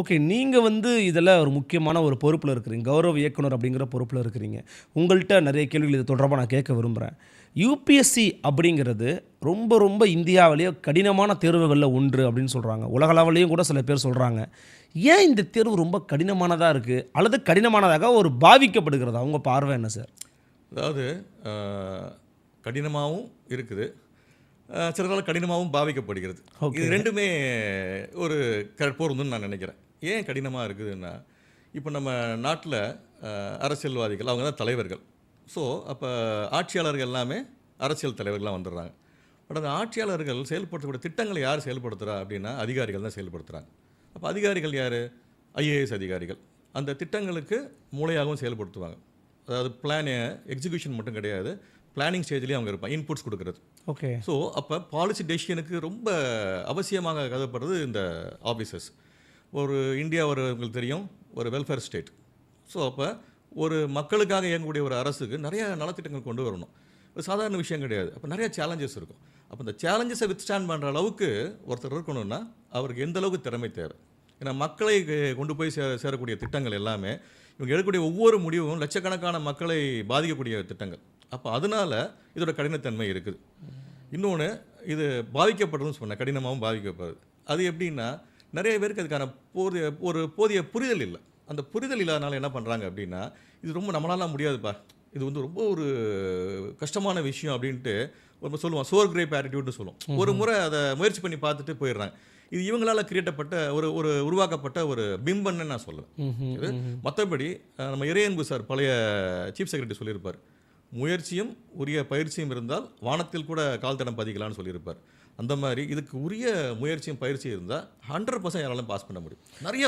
Okay நீங்கள் வந்து இதில் ஒரு முக்கியமான ஒரு பொறுப்பில் இருக்கிறீங்க. கௌரவ இயக்குனர் அப்படிங்கிற பொறுப்பில் இருக்கிறீங்க. உங்கள்கிட்ட நிறைய கேள்விகள் இது தொடர்பாக நான் கேட்க விரும்புகிறேன் யூபிஎஸ்சி அப்படிங்கிறது ரொம்ப ரொம்ப இந்தியாவிலேயே கடினமான தேர்வுகளில் ஒன்று அப்படின்னு சொல்கிறாங்க உலகளவிலையும் கூட சில பேர் சொல்கிறாங்க ஏன் இந்த தேர்வு ரொம்ப கடினமானதாக இருக்குது அல்லது கடினமானதாக ஒரு பாவிக்கப்படுகிறதா? உங்கள் பார்வை என்ன சார்? அதாவது கடினமாகவும் இருக்குது. அஹ், சில நாள் கடினமாகவும் பாவிக்கப்படுகிறது. இது ரெண்டுமே ஒரு பொருந்தும்னு நான் நினைக்கிறேன். ஏன் கடினமாக இருக்குதுன்னா இப்போ நம்ம நாட்டில் அரசியல்வாதிகள் அவங்க தான் தலைவர்கள். ஸோ அப்போ ஆட்சியாளர்கள் எல்லாமே அரசியல் தலைவர்களாக வந்துடுறாங்க. பட் அந்த ஆட்சியாளர்கள் செயல்படுத்தக்கூடிய திட்டங்களை யார் செயல்படுத்துகிறா அப்படின்னா அதிகாரிகள் தான் செயல்படுத்துகிறாங்க அப்போ அதிகாரிகள் யார்? ஐஏஎஸ் அதிகாரிகள். அந்த திட்டங்களுக்கு மூளையாகவும் செயல்படுத்துவாங்க. அதாவது பிளான் எக்ஸிகியூஷன் மட்டும் கிடையாது. பிளானிங் ஸ்டேஜ்லேயே அவங்க இருப்பாங்க இன்புட்ஸ் கொடுக்குறது. ஓகே ஸோ அப்போ பாலிசி டெசிஷனுக்கு ரொம்ப அவசியமாக கருதப்படுறது இந்த ஆஃபீஸர்ஸ் ஒரு இந்தியா ஒரு உங்களுக்கு தெரியும் ஒரு வெல்ஃபேர் ஸ்டேட் ஸோ அப்போ ஒரு மக்களுக்காக இயங்கக்கூடிய ஒரு அரசுக்கு நிறைய நலத்திட்டங்கள் கொண்டு வரணும். இது சாதாரண விஷயம் கிடையாது. அப்போ நிறைய சேலஞ்சஸ் இருக்கும். அப்போ இந்த சேலஞ்சஸை வித்ஸ்டாண்ட் பண்ணுற அளவுக்கு ஒருத்தர் இருக்கணும்னா அவருக்கு எந்த அளவுக்கு திறமை தேவை? ஏன்னா மக்களை கொண்டு போய் சே சேரக்கூடிய திட்டங்கள் எல்லாமே இவங்க எடுக்கக்கூடிய ஒவ்வொரு முடிவும் லட்சக்கணக்கான மக்களை பாதிக்கக்கூடிய திட்டங்கள். அப்போ அதனால இதோட கடினத்தன்மை இருக்குது. இன்னொன்று இது பாதிக்கப்படுறதுன்னு சொன்னேன் கடினமாகவும் பாதிக்கப்படுது. அது எப்படின்னா நிறைய பேருக்கு அதுக்கான போதிய ஒரு போதிய புரிதல் இல்லை. அந்த புரிதல் இல்லாதனால என்ன பண்ணுறாங்க அப்படின்னா இது ரொம்ப நம்மளால முடியாதுப்பா. இது வந்து ரொம்ப ஒரு கஷ்டமான விஷயம் அப்படின்ட்டு ஒரு சொல்லுவோம் சோர் கிரேப் ஆட்டிடியூட்னு சொல்லுவோம். ஒரு முறை அதை முயற்சி பண்ணி பார்த்துட்டு போயிடுறாங்க. இது இவங்களால கிரியேட்டப்பட்ட ஒரு ஒரு உருவாக்கப்பட்ட ஒரு பிம்பன்னு நான் சொல்லுவேன் மற்றபடி நம்ம இறையன்பு சார் பழைய சீஃப் செக்ரட்டரி சொல்லியிருப்பார். முயற்சியும் உரிய பயிற்சியும் இருந்தால் வானத்தில் கூட கால் தடம் பதிக்கலாம்னு சொல்லியிருப்பார். அந்த மாதிரி இதுக்கு உரிய முயற்சியும் பயிற்சியும் இருந்தால் ஹண்ட்ரட் பர்சன்ட் யாராலும் பாஸ் பண்ண முடியும். நிறைய